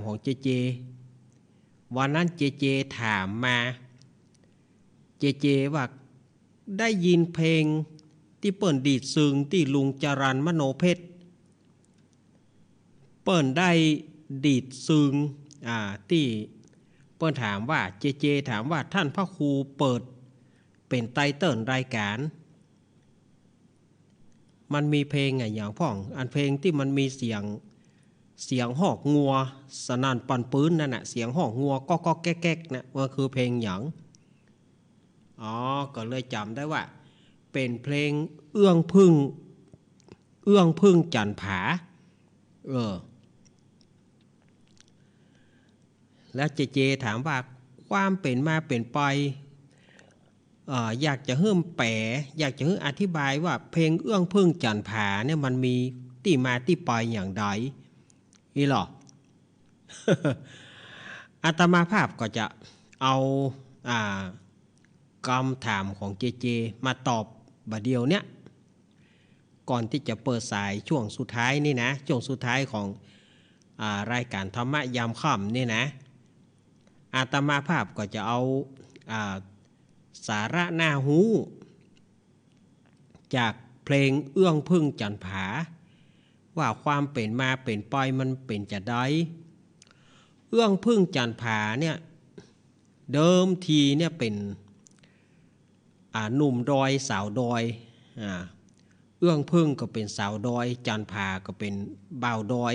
ของเจเจ วันนั้นเจเจถามมา เจเจว่าได้ยินเพลงที่เปิ่นดีดซึงที่ลุงจรันมโนเพชร เปิ่นได้ดีดซึงอ่าที่เปิ่นถามว่าเจเจ ถามว่าท่านพระครูเปิดเป็นไตเติ้ลรายการ มันมีเพลงไงอย่างพ่อง อันเพลงที่มันมีเสียง เสียงหอกงัว สนั่นปันปืนนั่นน่ะเสียงหอกงัวก็ก็แก๊กๆนะมันคือเพลงหยังอ๋อก็เลยจำได้ว่า เป็นเพลงเอื้องพึ่ง เอื้องพึ่งจันผา เออ แล้วเจเจถามว่าความเป็นมาเป็นไปเอ่ออยากจะเพิ่มแปลอยากจะให้อธิบายว่าเพลงเอื้องพึ่งจันผาเนี่ยมันมีที่มาที่ไปอย่างไร นี่หรออาตมาภาพก็จะเอาอ่ากรรมถามของเจเจ มาตอบบดเดียวเนี้ยก่อนที่จะเปิดสายช่วงสุดท้ายนี่นะช่วงสุดท้ายของอารายการธรรมะยามค่ำนี่นะอาตมาภาพก็จะเอาอาสาระหน้าหู จากเพลงเอื้องพึ่งจันผา ว่าความเป็นมาเป็นไปมันเป็นจะได้เอื้องพึ่งจันผาเนี่ยเดิมทีเนี่ยเป็นอาหนุ่มดอยสาวดอยอ่าเอื้องพึ่งก็เป็นสาวดอย จันผาก็เป็นบ่าวดอย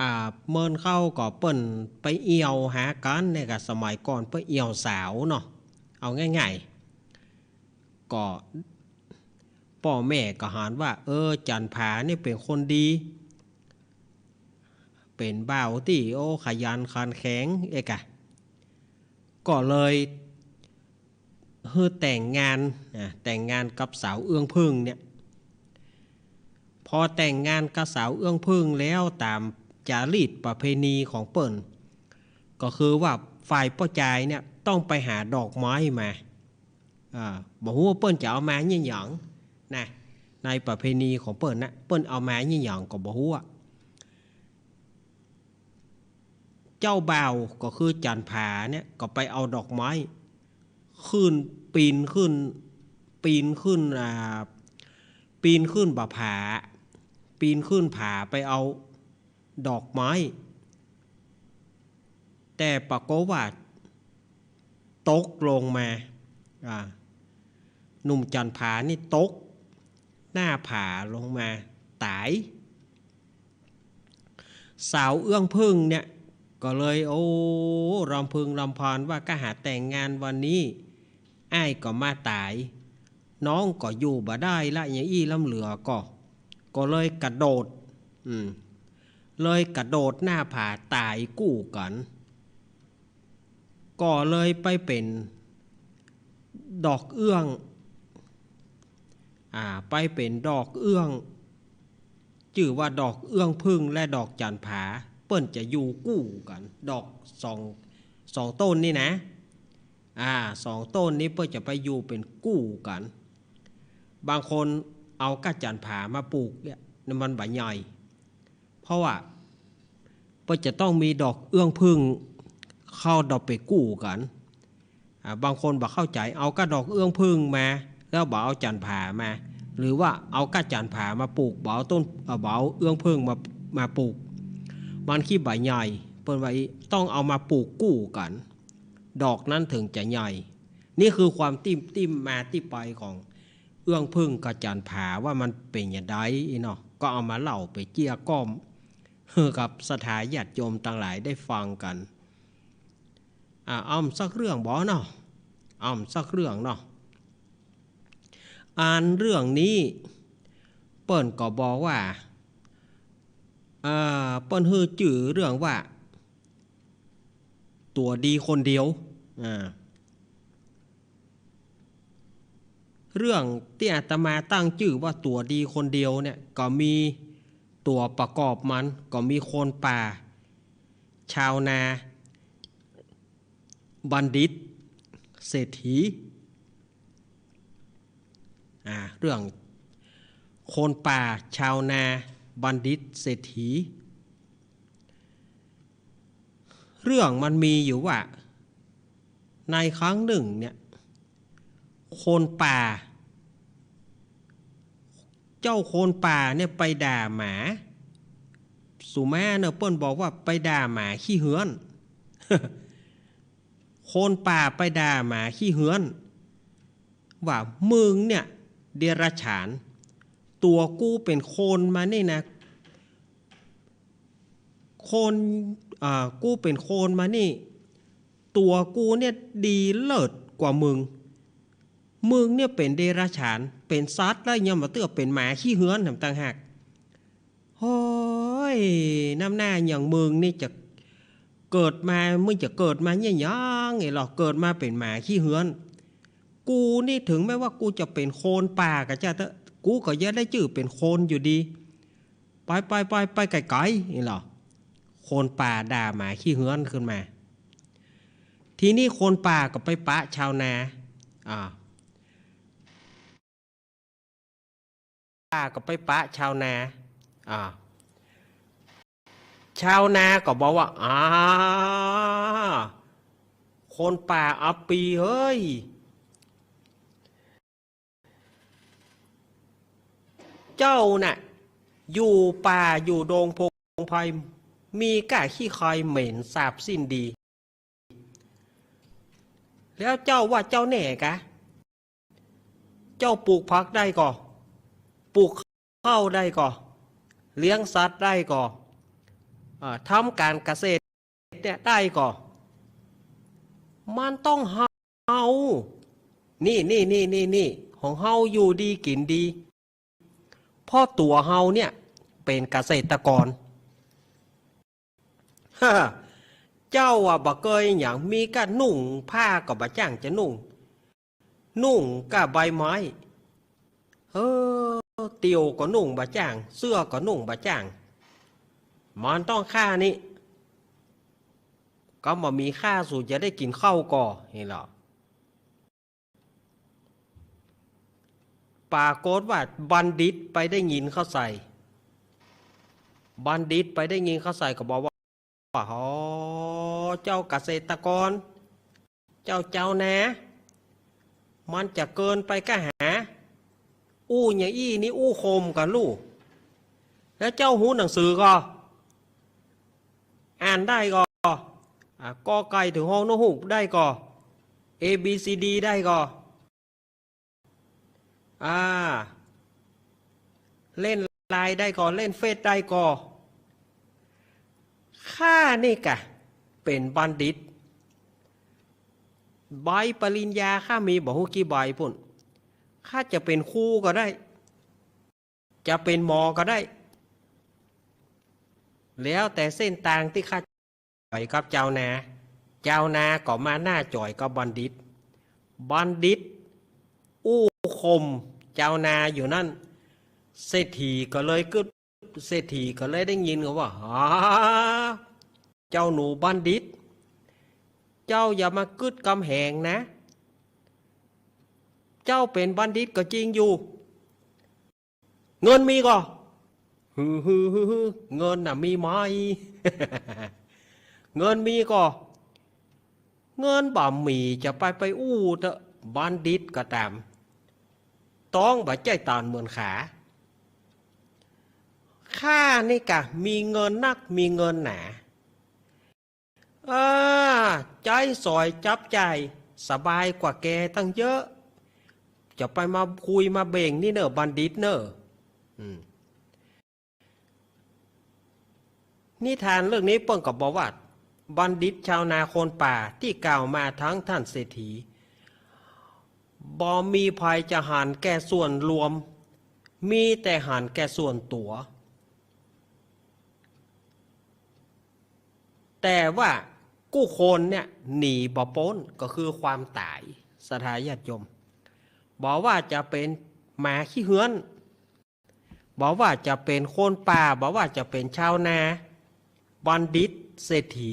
อ่าเมินเข้าก็เปิ้นไปเอี่ยวหากันในกับสมัยก่อนไปเอี่ยวสาวเนาะเอาง่าย ๆ ก็ พ่อแม่ก็หารว่า เออ จันผานี่เป็นคนดี เป็นบ่าวที่โอ้ขยันขันแข็งเอกะก็เลยเฮอแต่งงานอะแต่งงานกับสาวเอื้องพึ่งเนี่ยพอแต่งงานกับสาวเอื้องพึ่งแล้วตามจารีตประเพณีของเปิ่นก็คือว่าฝ่ายป้าจายเนี่ยต้องไปหาดอกไม้มาอ่าบอกว่าเปิ้นจะเอามาเนี่ยหยอง นะในประเพณีของเปิ้นนะเปิ้นเอามาเนี่ยหยองก็บอกว่าเจ้าบ่าวก็คือจันผาเนี่ยก็ไปเอาดอกไม้ ขึ้นปีนขึ้น ปีนขึ้นอ่าปีนขึ้นบ่าผา ปีนขึ้นผาไปเอาดอกไม้ แต่ปรากฏว่าตกลงมาอ่าหนุ่มจันผานี่ตก หน้าผาลงมาตาย สาวเอื้องพึ่งเนี่ยก็เลยโอ้รำพึงรำพรว่าก็หาแต่งงานวันนี้อ้ายก็มาตาย น้องก็อยู่บ่ได้ละอย่างอี้ลำเหลือก็ก็เลยกระโดดอืมเลยกระโดดหน้าผาตายกู้กัน ก็เลยไปเป็น ดอกเอื้อง อ่าไปเป็นดอกเอื้องชื่อว่าดอกเอื้องพึ่งและดอกจันผา เปิ้นจะอยู่กู้กัน ดอกสองสองต้นนี่นะอ่าสองต้นนี้เปิ้นจะไปอยู่เป็นกู้กัน บางคนเอาก้าจันผามาปลูกเนี่ยมันใบใหญ่ เพราะว่าเปิ้นจะต้องมีดอกเอื้องพึ่งเข้าดอกไปกู้กันอ่าบางคนบอกเข้าใจเอาก้าดอกเอื้องพึ่งมา แล้วบอกเอาจันผามา หรือว่าเอาก้าจันผามาปลูกบอกเอาต้นเอาบอกเอาเอื้องพึ่งมามาปลูก มันขี้ใบใหญ่เปิ้นไว้ต้องเอามาปลูกกู้กัน ดอกนั้นถึงจะใหญ่ นี่คือความติ้มติ้มมาที่ไปของเอื้องพึ่งกับจันผาว่ามันเป็นอย่างไรเนาะก็เอามาเล่าไปเจียก้อมกับสถาญาติโยมต่างหลายได้ฟังกันอ่าอ้อมสักเรื่องบ่เนาะอ้อมสักเรื่องเนาะ อ่านเรื่องนี้ เปิ้นก็บอกว่าอ่าเปิ้นฮือจื่อเรื่องว่า ตัวดีคนเดียวอ่าเรื่องที่อาตมาตั้งชื่อว่าตัวดีคนเดียวเนี่ยก็มีตัวประกอบมันก็มีคนป่า ชาวนา บัณฑิต เศรษฐี เรื่องคนป่าชาวนาบัณฑิตเศรษฐี เรื่องมันมีอยู่ว่า ในครั้งหนึ่งเนี่ยคนป่า เจ้าโคนป่าเนี่ยไปด่าหมาสุแม่เนี่ยเปิ้นบอกว่าไปด่าหมาขี้เหือนโคนป่าไปด่าหมาขี้เหือน ว่ามึงเนี่ย เดรัจฉาน ตัวกู้เป็นโคนมาเนี่ยนะโคนกู้เป็นโคนมานี่ ตัวกูเนี่ยดีเลิศกว่ามึง มึงเนี่ยเป็นเดรัจฉาน เป็นซัดแล้วยังมาเตือเป็นหมาขี้เหือนทำต่างหากโอ้ยน้ำหน้าอย่างมึงนี่จะเกิดมามึงจะเกิดมาเนี่ยยังไงหรอเกิดมาเป็นหมาขี้เหือน กูนี่ถึงแม้ว่ากูจะเป็นโคนป่าก็จะเถอะกูก็ยังได้ชื่อเป็นโคนอยู่ดี ไปไปไปไปไกลๆนี่หรอโคนป่าด่าหมาขี้เหือนขึ้นมา ทีนี้โคนป่าก็ไปปะชาวนาอ่าป่าก็ไปปะชาวนาอ่าชาวนาก็บอกว่าอ่าคนป่าอัปปีเฮ้ย เจ้าน่ะ อยู่ป่าอยู่โดงพงไพรมีก้าขี้คอยเหม็นสาบสิ้นดี แล้วเจ้าว่าเจ้าแน่กะ เจ้าปลูกผักได้ก่อปลูกข้าวได้ก่อเลี้ยงสัตว์ได้ก่ออทำการเกษตรเนี่ยได้ก่อมันต้องเฮา นี่นี่นี่นี่นี่ของเฮาอยู่ดีกินดี พ่อตัวเฮาเนี่ยเป็นเกษตรกรฮ่าเจ้าอะบ่เคยอย่างมีกะนุ่งผ้าก็บ่จ้างจะนุ่ง นุ่งกะใบไม้เออเตียวก็นุ่งบ่จ้าง เสื้อก็นุ่งบ่จ้าง มันต้องค่านี่ก็มามีค่าสู่จะได้กินข้าวก่อเห็นหรอ ปรากฏว่าบัณฑิตไปได้ยินเข้าใส่ บัณฑิตไปได้ยินเข้าใส่ก็บอกว่าอ๋อเจ้าเกษตรกร เจ้าเจ้านะมันจะเกินไปก็หา อู้อย่างอี้นี่อู้โคมกันลูก แล้วเจ้าหูหนังสือก็ อ่านได้ก็อะกอไก่ถึงห้องนกหูกได้ก็ A B C D ได้ก็ อ่า เล่นไลน์ได้ก่อนเล่นเฟซได้ก่อนข้านี่กะ เป็นบัณฑิต ใบปริญญาข้ามีบอกกี่ใบพุ่นข้าจะเป็นครูก็ได้ จะเป็นหมอก็ได้ แล้วแต่เส้นทางที่ข้าจ่อยกับเจ้านา เจ้านาก็มาหน้าจ่อยกับบัณฑิต บัณฑิต คมเจ้านาอยู่นั่นเศรษฐีก็เลยกึเศรษฐีก็เลยได้ยินว่าฮาเจ้าหนูบัณฑิต เจ้าอย่ามากึดกำแหงนะ เจ้าเป็นบัณฑิตก็จริงอยู่ เงินมีก็ฮือฮือฮือฮือเงินน่ะมีไหมเงินมีก็ เงินบ่มีจะไปไปอู้เถอะบัณฑิตก็ตาม ต้องบ่ใจตอนเหมือนขาข้านี่กะมีเงินนักมีเงินหนาอ่าใจสอยจับใจสบายกว่าแกตั้งเยอะ จะไปมาคุยมาเบ่งนี่เนอะบัณฑิตเนอะอืมนิทานเรื่องนี้เปิ้งกับบอกว่า บัณฑิตชาวนาโคนป่าที่กล่าวมาทั้งท่านเศรษฐี บอมีภัยจะหันแก่ส่วนรวม มีแต่หันแก่ส่วนตัว แต่ว่ากู้คนเนี่ยหนีบ่พ้นก็คือความตายสถาญาติยมบอกว่าจะเป็นหมาขี้เหือนบอกว่าจะเป็นโคนป่าบอกว่าจะเป็นชาวนาบัณฑิตเศรษฐี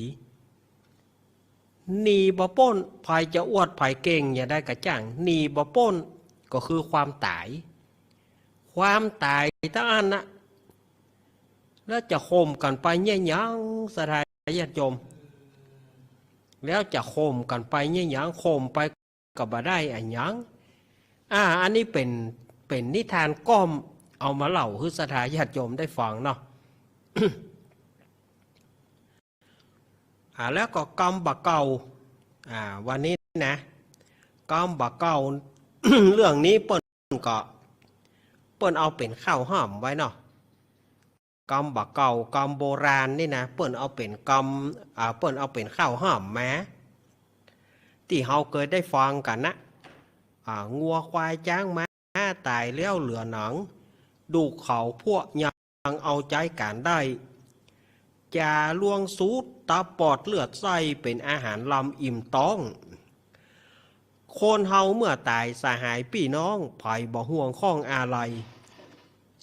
หนีบ่พ้นภัยจะอวดภัยเก่งอย่าได้กระจ่างหนีบ่พ้นก็คือความตาย ความตายทั้งอันนะแล้วจะโคมกันไปเนี่ยยังสถานญาติโยมแล้วจะโคมกันไปเนี่ยยังโคมไปกับบ่ได้อันยังอ่าอันนี้เป็นเป็นนิทานก้อมเอามาเล่าให้สถานญาติโยมได้ฟังเนาะ แล้วก็กำบะเก่าอ่าวันนี้นะกำบะเก่าเรื่องนี้เปิ้นก็เปิ้นเอาเป็นข้าวหอมไว้เนาะกำบะเก่ากำโบราณนี่นะเปิ้นเอาเป็นกำอ่าเปิ้นเอาเป็นข้าวหอมมาที่เฮาเคยได้ฟังกันนะอ่างัวควายจ้างม้าตายแล้วเหลือหนังดูเขาพวกยังเอาใจการได้ จาล่วงสูดตาปอดเลือดไส้เป็นอาหารลำอิ่มต้องโคนเฮาเมื่อตายสหายพี่น้องไผ่บ่ห่วงข้องอะไร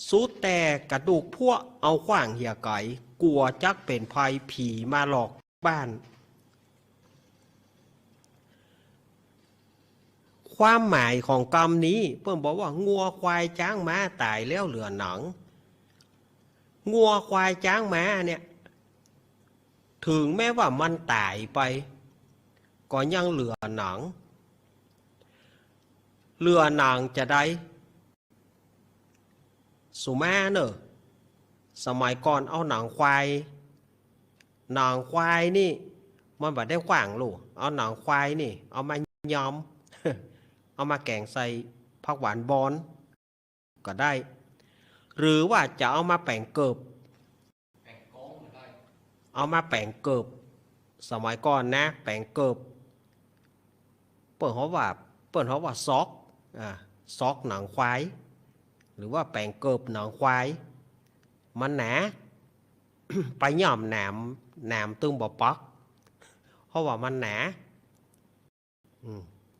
สูดแต่กระดูกพวกเอาขว้างเหี่ยไก่กลัวจักเป็นภัยผีมาหลอกบ้าน ความหมายของกรรมนี้เพิ่นบอกว่างัวควายจ้างม้าตายแล้วเหลือหนัง งัวควายจ้างม้าเนี่ย ถึงแม้ว่ามันตายไป ก็ยังเหลือหนัง เหลือหนังจะได้ สุมาเนอะสมัยก่อนเอาหนังควายหนังควายนี่ มันแบบได้ขวางลูกเอาหนังควายนี่ เอามายอม เอามาแกงใส่ผักหวานบอน ก็ได้ หรือว่าจะเอามาแป่งเกิบ เอามาแป่งเกิบ สมัยก่อนนะ แป่งเกิบ เปิดเขาว่าเปิดเขาว่าซอกอ่าซอกหนังควาย หรือว่าแป่งเกิบหนังควาย มันหนาไปย่อมหนามหนามตึงบ่ปักเพราะว่ามันหนา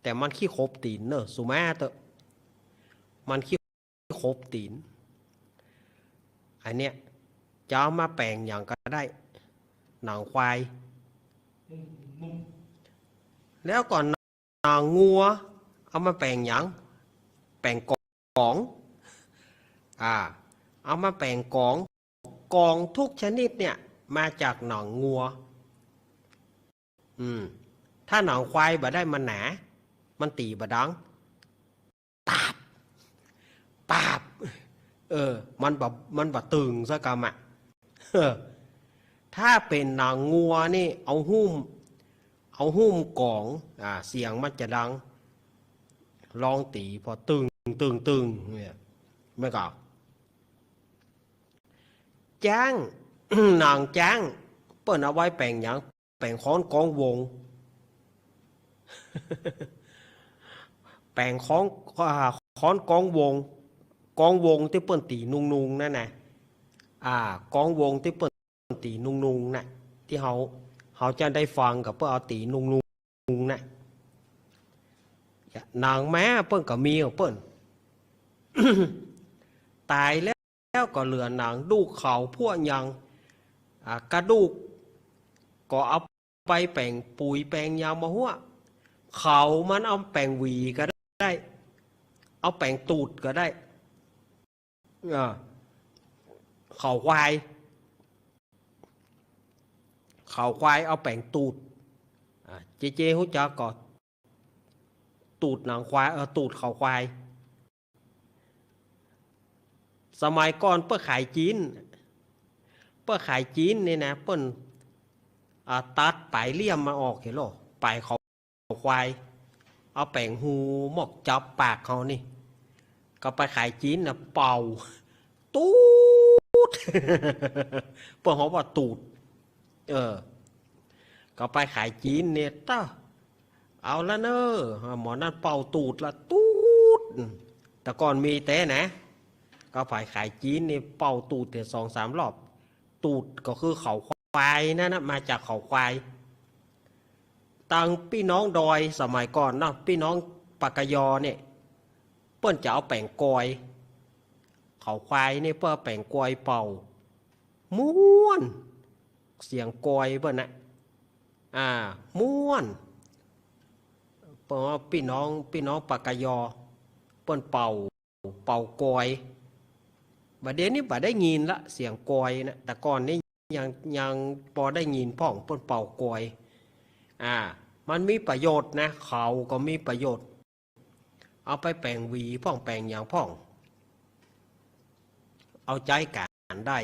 แต่มันขี้คบตีนเนอะสุมาเตอะมันขี้คบตีน อันเนี้ยจะเอามาแปลงอย่างก็ได้ หนังควาย แล้วก่อนหนังงัว เอามาแปลงย่างแปลงกอง อ่า เอามาแปลงกอง กองทุกชนิดเนี่ย มาจากหนังงัว อืม ถ้าหนังควายบ่ได้มันหนา มันตีบดังตาบปาบ เออ มันแบบมันแบบตึงซะกรรมอะ ถ้าเป็นหนังงัวนี่เอาหุ้ม เอาหุ้มกองอ่าเสียงมันจะดังลองตีพอตึงตึงตึงเนี่ยไม่ก็จ้างหนังจ้างเปิ้นเอาไว้แปลงหยังแปลงค้อนกองวง แปลงค้อนค้อนกองวง กองวงที่เปิ้นตีนุงนุงนั่นนะอ่ากองวงที่เปิ้น ตีนุงนุงน่ะที่เขาเขาจะได้ฟังกับเปิ้นเอาตีนุงนุงน่ะนางแม้เปิ้นก็มีของเปิ้นตายแล้วก็เหลือหนังดูกเขาพวกยังกระดูก ก็เอาไปแปลงปุ๋ยแปลงยามาหัวเขามันเอาแปลงหวีก็ได้ เอาแปลงตูดก็ได้เขาควาย เขาควายเอาแปลงตูดเจเจหุจักก่อตูดหนังควายเออตูดเขาควาย สมัยก่อนเพื่อขายจีนเพื่อขายจีนนี่นะเปิ้นอ่าตัดปลายเลี่ยมมาออกเห็นหรอปลายเขาควาย เอาแป้งหูหมอกจับปากเขานี่ ก็ไปขายจีนนะเป่า ตูดเปิ้นเขาว่าตูด เออ ก็ไปขายจีนเนี่ยต้าเอาละเนอะหมอนั่นเป่าตูดละตูดแต่ก่อนมีแต่นะ ก็ฝ่ายขายจีนนี่เป่าตูดแต่สองสามรอบ ตูดก็คือเขาควายนั่นนะมาจากเขาควายตังพี่น้องดอยสมัยก่อนเนาะพี่น้องปากกยอเนี่ยเปิ้นจะเอาแป่งกอย เขาควายเนี่ยเปิ้นแป่งกอยเป่าม้วน เสียงกอยเปิ้นนะอ่าม้วนเปิ้นว่าพี่น้องพี่น้องปากกยอเปิ้นเป่าเป่ากอยบัดเดี๋ยวนี้บ่ได้ยินละเสียงกอยนะแต่ก่อนนี้ยังยังพอได้ยินพ่องเปิ้นเป่ากอยอ่ามันมีประโยชน์นะเขาก็มีประโยชน์ เอาไปแปลงวีพ่องแปลงอย่างพ่อง เอาใจการได้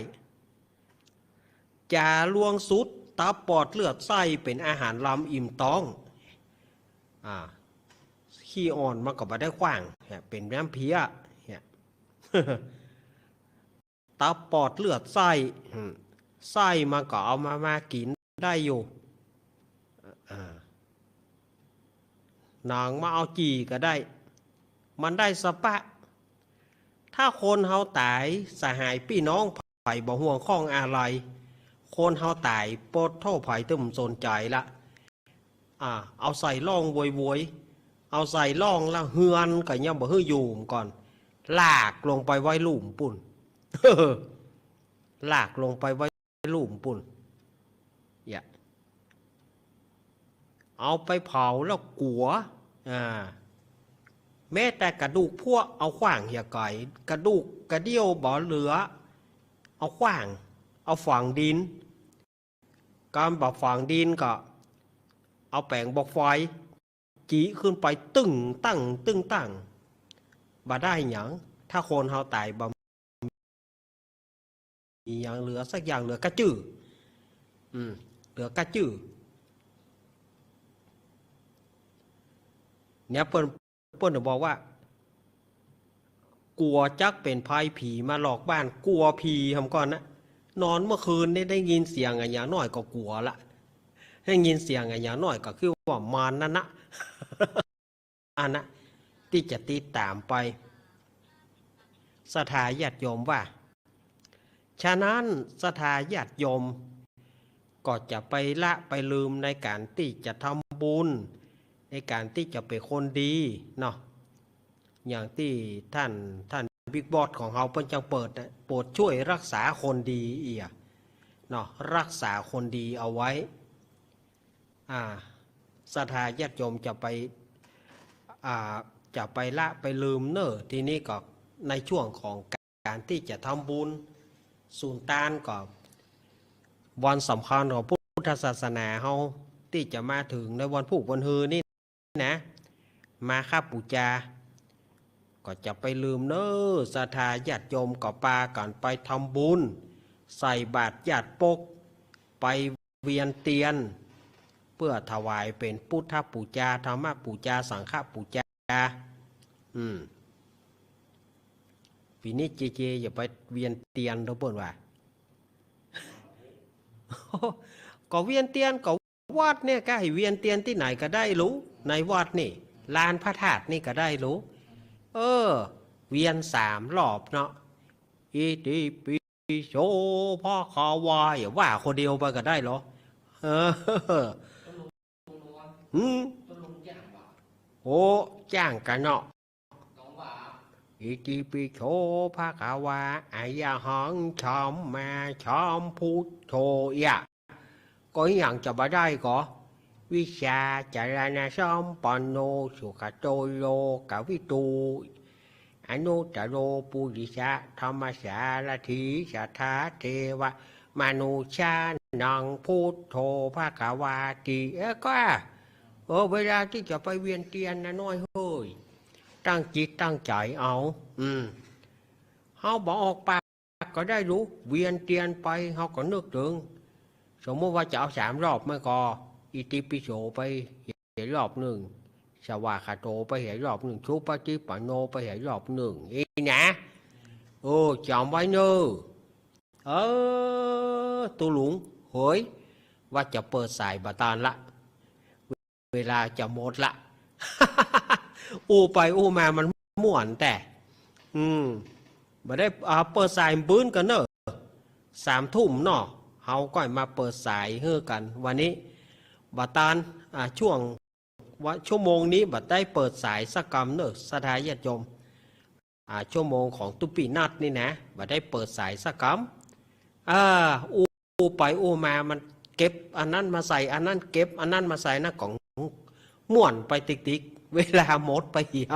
จาลวงสุดตับปอดเลือดไส้เป็นอาหารลำอิ่มท้องอ่าขี้อ่อนมันก็บ่ได้ขว้างเป็นน้ำเพี้ยเนี่ยตับปอดเลือดไส้ไส้มันก็เอามามากินได้อยู่อ่าหนังมาเอาจีก็ได้ มันได้สปะ ถ้าคนเฮาตายสหายพี่น้องไผ่บ่ห่วงข้องอะไร คนเฮาตายโปดท่าไผ่ตึมสนใจละอ่าเอาใส่ล่องวยวยๆเอาใส่ล่องแล้วเฮือนก็ยังบ่ฮืออยู่ก่อน ลากลงไปไว้ลุ่มปุ่นลากลงไปไว้ลุ่มปุ่นอย่าเอาไปเผาแล้วกัวอ่าแม้แต่กระดูกพวกเอาขว้างเหี่ยไก่กระดูกกระเดี่ยวบ่เหลือ เอาขว้าง เอาฝังดิน การบ่ฝังดินก็ เอาแปลงบอกไฟจีขึ้นไปตึงตั้ง ตึงตั้งบ่ได้หยังถ้าคนเฮาตายบ่มีหยังเหลือสักอย่างเหลือกระจื้ออืมเหลือกระจื้อเนี่ยเปิ้นเปิ้นบอกว่า กลัวจักเป็นภัยผีมาหลอกบ้าน กลัวผีทำก่อนนะ นอนเมื่อคืนได้ได้ยินเสียงอะไรอย่างน้อยก็กลัวละได้ยินเสียงอะไรอย่างน้อยก็คือว่ามานนั่นนะอันนะที่จะติดตามไปสถาญาติโยมว่า ฉะนั้นสถาญาติโยม ก็จะไปละไปลืมในการที่จะทำบุญ ในการที่จะเป็นคนดีเนาะอย่างที่ท่านท่าน บิ๊กบอสของเราเพิ่นจังเปิดนะโปรดช่วยรักษาคนดีเอียเนาะรักษาคนดีเอาไว้อ่าศรัทธาญาติโยมจะไปอ่าจะไปละไปลืมเนอะทีนี้ก็ในช่วงของการที่จะทำบุญสูนตานก็วันสำคัญของพุทธศาสนาเฮาที่จะมาถึงในวันผูกวันฮือนี่นะ มาค่าปูจา ก็จะไปลืมเนอศรัทธาญาติโยมก็ปากันไปทำบุญ ใส่บาตรญาติปก ไปเวียนเตียน เพื่อถวายเป็นพุทธปูจาธรรมปูจา สังฆปูจา อืมปีนี้เจเจอย่าไปเวียนเตียนทุกคนว่าก็เวียนเตียนก็วัดเนี่ยก็ให้เวียนเตียนที่ไหนก็ได้รู้ ในวัดนี่ลานพระธาตุนี่ก็ได้รู้ เออ เวียนสามรอบเนาะอิติปิโสพ่อขาวาอย่าว่าคนเดียวไปก็ได้เหรอเออหืมโอ้จ้างกันเนาะอิติปิโสภาคาวาอายาหังชอมมาชอมพุทโธยะ có ý วิชาจารณะซ้อมปโนสุขโตโลกวิตูอนุตโรปุริชาธรรมสารถิสัทธาเทวะมนุชานังพุทธโธภะกวาติเอ้ก็เออเวลาที่จะไปเวียนเตียนนะน้อยเฮ้ยตั้งจิตตั้งใจเอา อืมเขาบอกออกปาก็ได้รู้เวียนเตียนไปเขาก็นึกถึง สมมติว่าจะเอาสามรอบไม่ก่อ ติปิโสไปเหตุรอบหนึ่งสวากาโตไปเหตุรอบหนึ่งชุปฏิปันโนไปเหตุรอบหนึ่งอีนะโอ้จำไว้เนอเออตัวหลวงเฮ้ยว่าจะเปิดสายบาตานละ เวลาจะหมดละอู้ไปอู้มามันม่วนแต่ อืมมาได้อ่าเปิดสายบื้นกันเนอะสามทุ่มเนาะเฮาก็มาเปิดสายเฮือกัน วันนี้ บัตานช่วงว่าชั่วโมงนี้บัดได้เปิดสายสักกรรมเนอะสถาญาติโยมชั่วโมงของตุปีนัดนี่นะบัดได้เปิดสายสักกรรมอ่าอู้ไปอู้มามันเก็บอันนั้นมาใส่อันนั้นเก็บอันนั้นมาใส่นะของม่วนไปติ๊กติ๊กๆเวลาหมดไปเหีย